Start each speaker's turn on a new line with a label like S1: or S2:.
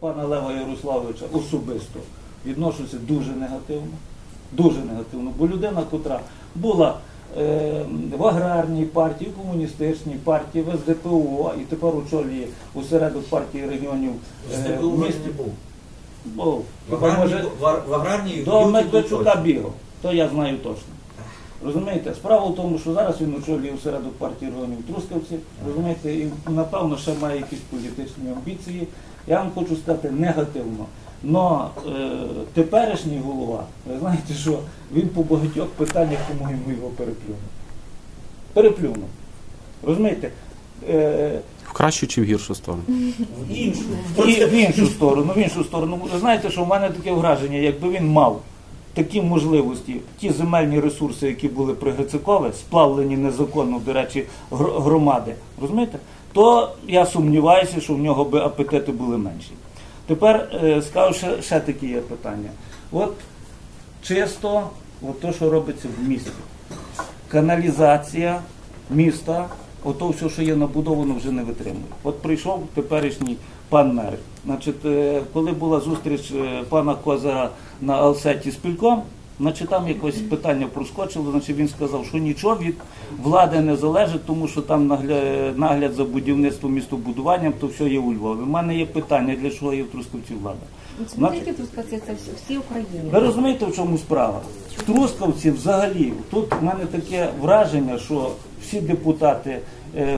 S1: пана Лева Ярославовича особисто відношуся дуже негативно. Дуже негативно. Бо людина, котра була е, в аграрній партії, в комуністичній партії, в СДПО і тепер очолює осередок партії регіонів е, в місті.
S2: був.
S1: Був.
S2: В аграрній,
S1: може,
S2: в аграрній
S1: до Медведчука бігав, то я знаю точно. Розумієте, справа в тому, що зараз він очолює осередок партії регіонів Трускавці, розумієте, і напевно ще має якісь політичні амбіції. Я вам хочу сказати негативно. Но е, теперішній голова, ви знаєте, що він по багатьох питаннях, по-моєму, його переплюнув. Переплюнув. Розумієте? Е,
S3: В кращу чи в гіршу сторону?
S2: В іншу.
S1: і в іншу сторону, в іншу сторону. Ви знаєте, що в мене таке враження, якби він мав такі можливості, ті земельні ресурси, які були при Грицакові, сплавлені незаконно, до речі, громади, розумієте, то я сумніваюся, що в нього би апетити були менші. Тепер е, скажу ще, ще таке є питання. От чисто, от то, що робиться в місті. Каналізація міста, ото все, що є набудовано, вже не витримує. От прийшов теперішній пан мер. Значить, е, коли була зустріч е, пана Козара на Алсеті з Пільком, значить там якось питання проскочило, значить він сказав, що нічого від влади не залежить, тому що там нагля- нагляд за будівництвом містобудуванням, то все є у Львові. У мене є питання, для чого є в Трускавці влада.
S4: Це не тільки Трускавці, це всі, всі Україні.
S1: Ви розумієте, в чому справа? В взагалі, тут в мене таке враження, що всі депутати е,